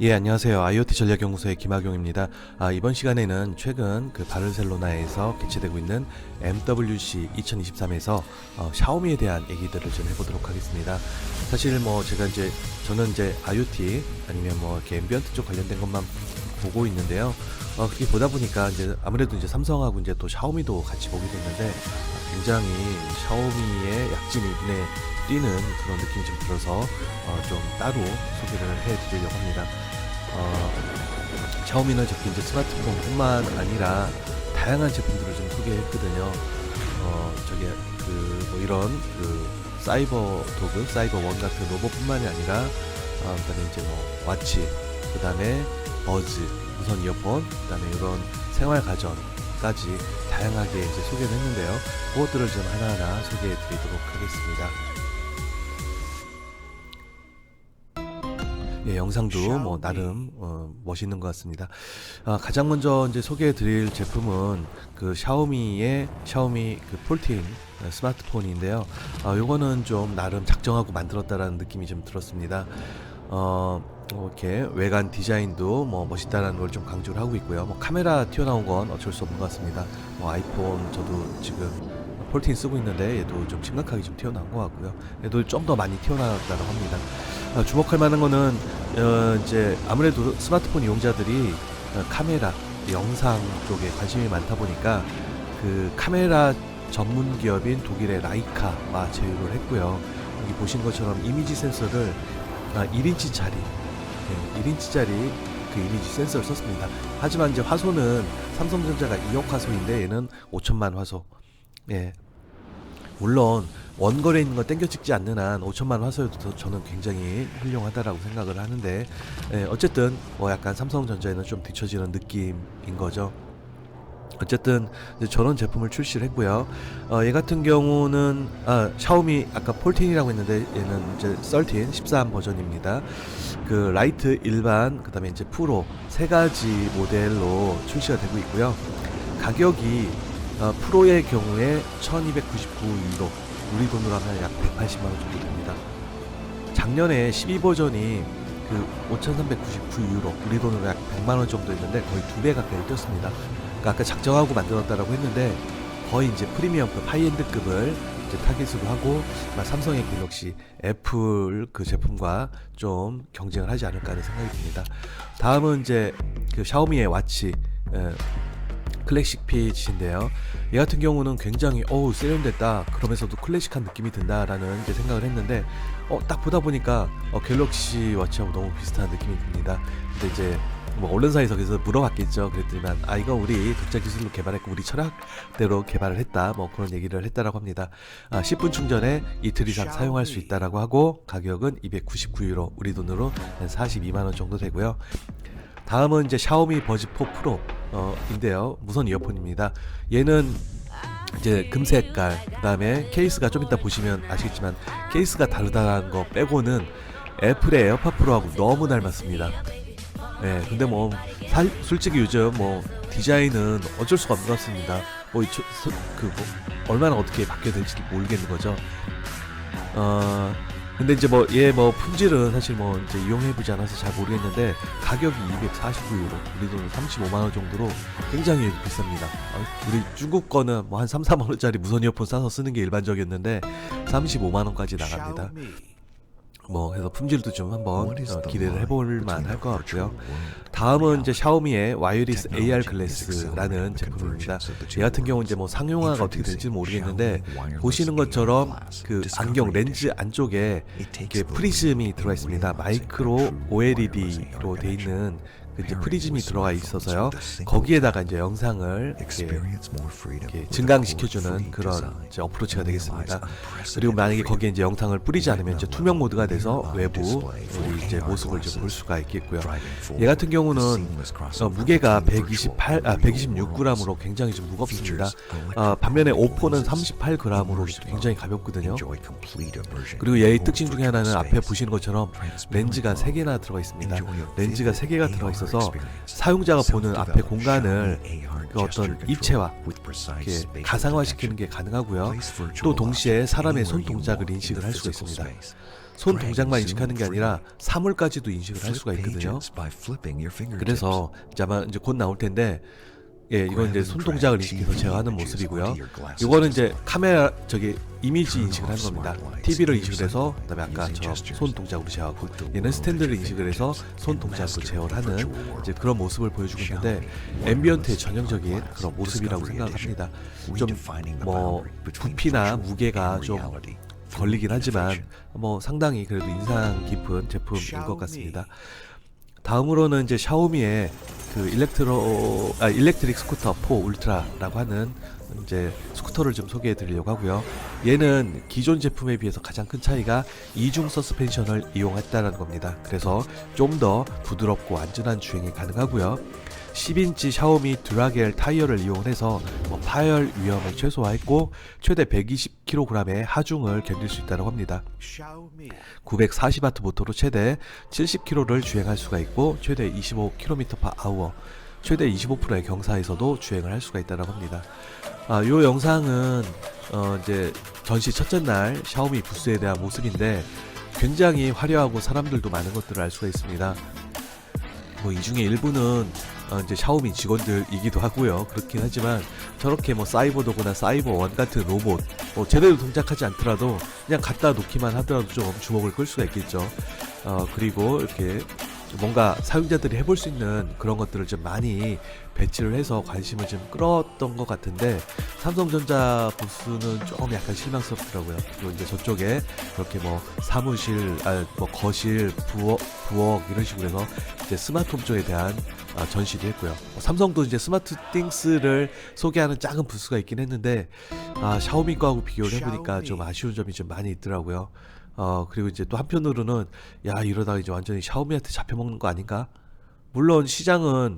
예, 안녕하세요. IoT 전략연구소의 김학용입니다. 아, 이번 시간에는 최근 그 바르셀로나에서 개최되고 있는 MWC 2023에서 어, 샤오미에 대한 얘기들을 좀 해보도록 하겠습니다. 사실 뭐 제가 이제 저는 이제 IoT 아니면 뭐 이렇게 앰비언트 쪽 관련된 것만 보고 있는데요. 어, 그렇게 보다 보니까 이제 아무래도 이제 삼성하고 이제 또 샤오미도 같이 보게 됐는데 아, 굉장히 샤오미의 약진이 눈에 띄는 그런 느낌이 좀 들어서 어, 좀 따로 소개를 해드리려고 합니다. 어, 샤오미는 저기 이제 스마트폰뿐만 아니라 다양한 제품들을 좀 소개했거든요. 어, 저기 그뭐 이런 그 사이버 도구, 사이버 원 같은 로봇뿐만이 아니라 어, 그다음에 이제 뭐 와치, 그다음에 버즈, 무선 이어폰, 그다음에 이런 생활 가전까지 다양하게 이제 소개를 했는데요. 그것들을 좀 하나하나 소개해 드리도록 하겠습니다. 예, 영상도 뭐 나름 어, 멋있는 것 같습니다. 아, 가장 먼저 이제 소개해드릴 제품은 그 샤오미의 샤오미 그 폴틴 어, 스마트폰인데요. 아, 요거는 좀 나름 작정하고 만들었다라는 느낌이 좀 들었습니다. 어, 뭐 이렇게 외관 디자인도 뭐 멋있다라는 걸 좀 강조를 하고 있고요. 뭐 카메라 튀어나온 건 어쩔 수 없는 것 같습니다. 뭐 아이폰 저도 지금 폴틴 쓰고 있는데 얘도 좀 심각하게 좀 튀어나온 것 같고요. 얘도 좀 더 많이 튀어나왔다고 합니다. 어, 주목할 만한 거는 어, 이제 아무래도 스마트폰 이용자들이 어, 카메라, 영상 쪽에 관심이 많다 보니까 그 카메라 전문 기업인 독일의 라이카와 제휴를 했고요. 여기 보신 것처럼 이미지 센서를 아, 1인치짜리, 네, 1인치짜리 그 이미지 센서를 썼습니다. 하지만 이제 화소는 삼성전자가 2억 화소인데 얘는 5천만 화소. 예. 물론 원거리에 있는 거 땡겨 찍지 않는 한 5천만 화소여도 더- 저는 굉장히 훌륭하다라고 생각을 하는데 예, 어쨌든 뭐 약간 삼성전자에는 좀 뒤처지는 느낌인 거죠. 어쨌든 저런 제품을 출시를 했고요. 어, 얘 같은 경우는 아, 샤오미 아까 폴틴이라고 했는데 얘는 이제 13, 13 버전입니다. 그 라이트 일반 그다음에 이제 프로 세 가지 모델로 출시가 되고 있고요. 가격이 어, 프로의 경우에 1299유로 우리 돈으로 하면 약 180만 원 정도 됩니다. 작년에 12 버전이 그 5,399유로 우리 돈으로 약 100만 원 정도 했는데 거의 두 배 가까이 뛰었습니다. 그러니까 아까 작정하고 만들었다라고 했는데 거의 이제 프리미엄급 하이엔드급을 이제 타깃으로 하고 삼성의 갤럭시, 애플 그 제품과 좀 경쟁을 하지 않을까 하는 생각이 듭니다. 다음은 이제 그 샤오미의 와치 에, 클래식 피치인데요. 얘 같은 경우는 굉장히 어우 세련됐다 그러면서도 클래식한 느낌이 든다라는 이제 생각을 했는데 어 딱 보다 보니까 어, 갤럭시 와치하고 너무 비슷한 느낌이 듭니다. 근데 이제 뭐 언론사에서 그래서 물어봤겠죠. 그랬더니만 아 이거 우리 독자 기술로 개발했고 우리 철학대로 개발을 했다. 뭐 그런 얘기를 했다라고 합니다. 아 10분 충전에 이틀 이상 사용할 수 있다라고 하고 가격은 299유로 우리 돈으로 한 42만 원 정도 되고요. 다음은 이제 샤오미 버즈 4 프로 어, 인데요. 무선 이어폰입니다. 얘는 이제 금색깔 그다음에 케이스가 좀 이따 보시면 아시겠지만 케이스가 다르다는 거 빼고는 애플의 에어팟 프로하고 너무 닮았습니다. 네, 근데 뭐 사- 솔직히 요즘 뭐 디자인은 어쩔 수가 없는 것 같습니다. 뭐그뭐 얼마나 어떻게 바뀌어야 될지 모르겠는 거죠. 어 근데 이제 뭐 얘 뭐 품질은 사실 뭐 이제 이용해보지 않아서 잘 모르겠는데 가격이 249유로 우리 돈 35만 원 정도로 굉장히 비쌉니다. 아, 우리 중국 거는 뭐 한 3, 4만 원짜리 무선 이어폰 싸서 쓰는 게 일반적이었는데 35만 원까지 나갑니다. 뭐 해서 품질도 좀 한번 어, 기대를 해볼 만할 것 같고요. 다음은 이제 샤오미의 와이어리스 AR 글래스라는 제품입니다. 얘 같은 경우 이제 뭐 상용화가 어떻게 될지 모르겠는데 보시는 것처럼 그 안경 렌즈 안쪽에 이렇게 프리즘이 들어가 있습니다. 마이크로 OLED로 돼 있는 그 이제 프리즘이 들어가 있어서요. 거기에다가 이제 영상을 이렇게 이렇게 증강시켜주는 그런 이제 어프로치가 되겠습니다. 그리고 만약에 거기에 이제 영상을 뿌리지 않으면 이제 투명 모드가 돼서 외부 우리 이제 모습을 좀볼 수가 있겠고요. 얘 같은 경우는 어, 무게가 128, 아 126g으로 굉장히 좀 무겁습니다. 아, 반면에 오포는 38g으로 굉장히 가볍거든요. 그리고 얘의 특징 중에 하나는 앞에 보시는 것처럼 렌즈가 3개나 들어가 있습니다. 렌즈가 3개가 들어가 있어 서 사용자가 보는 앞에 공간을 그 어떤 입체화, 이렇게 가상화시키는 게 가능하고요. 또 동시에 사람의 손 동작을 인식을 할 수가 있습니다. 손 동작만 인식하는 게 아니라 사물까지도 인식을 할 수가 있거든요. 그래서 이제 아마 이제 곧 나올 텐데 예, 이건 이제 손 동작을 인식해서 제어하는 모습이고요. 이거는 이제 카메라 저기 이미지 인식을 하는 겁니다. TV를 인식을 해서 그다음에 아까 저 손 동작으로 제어하고 얘는 스탠드를 인식을 해서 손 동작으로 제어를 하는 이제 그런 모습을 보여주고 있는데 앰비언트의 전형적인 그런 모습이라고 생각합니다. 좀 뭐 부피나 무게가 좀 걸리긴 하지만 뭐 상당히 그래도 인상 깊은 제품인 것 같습니다. 다음으로는 이제 샤오미의 그 일렉트로 아 일렉트릭 스쿠터 4 울트라라고 하는 이제 스쿠터를 좀 소개해 드리려고 하고요. 얘는 기존 제품에 비해서 가장 큰 차이가 이중 서스펜션을 이용했다는 겁니다. 그래서 좀 더 부드럽고 안전한 주행이 가능하고요. 10인치 샤오미 드라겔 타이어를 이용해서 뭐 파열 위험을 최소화했고 최대 120kg의 하중을 견딜 수 있다고 합니다. 940W 모터로 최대 70km를 주행할 수가 있고 최대 25km/h 최대 25%의 경사에서도 주행을 할 수가 있다고 합니다. 아, 요 영상은 어, 이제 전시 첫째 날 샤오미 부스에 대한 모습인데 굉장히 화려하고 사람들도 많은 것들을 알 수가 있습니다. 뭐 이 중에 일부는 어, 이제 샤오미 직원들이기도 하고요. 그렇긴 하지만 저렇게 뭐 사이버도그나 사이버 원 같은 로봇 뭐 제대로 동작하지 않더라도 그냥 갖다 놓기만 하더라도 좀 주목을 끌 수가 있겠죠. 어, 그리고 이렇게 뭔가 사용자들이 해볼 수 있는 그런 것들을 좀 많이 배치를 해서 관심을 좀 끌었던 것 같은데 삼성전자 부스는 좀 약간 실망스럽더라고요. 그리고 이제 저쪽에 그렇게 뭐 사무실, 아, 뭐 거실, 부엌, 부엌 이런 식으로 해서 이제 스마트홈 쪽에 대한 아, 전시를 했고요. 뭐 삼성도 이제 스마트 띵스를 소개하는 작은 부스가 있긴 했는데 아, 샤오미 거하고 비교를 해보니까 좀 아쉬운 점이 좀 많이 있더라고요. 어 그리고 이제 또 한편으로는 야 이러다가 이제 완전히 샤오미한테 잡혀먹는 거 아닌가? 물론 시장은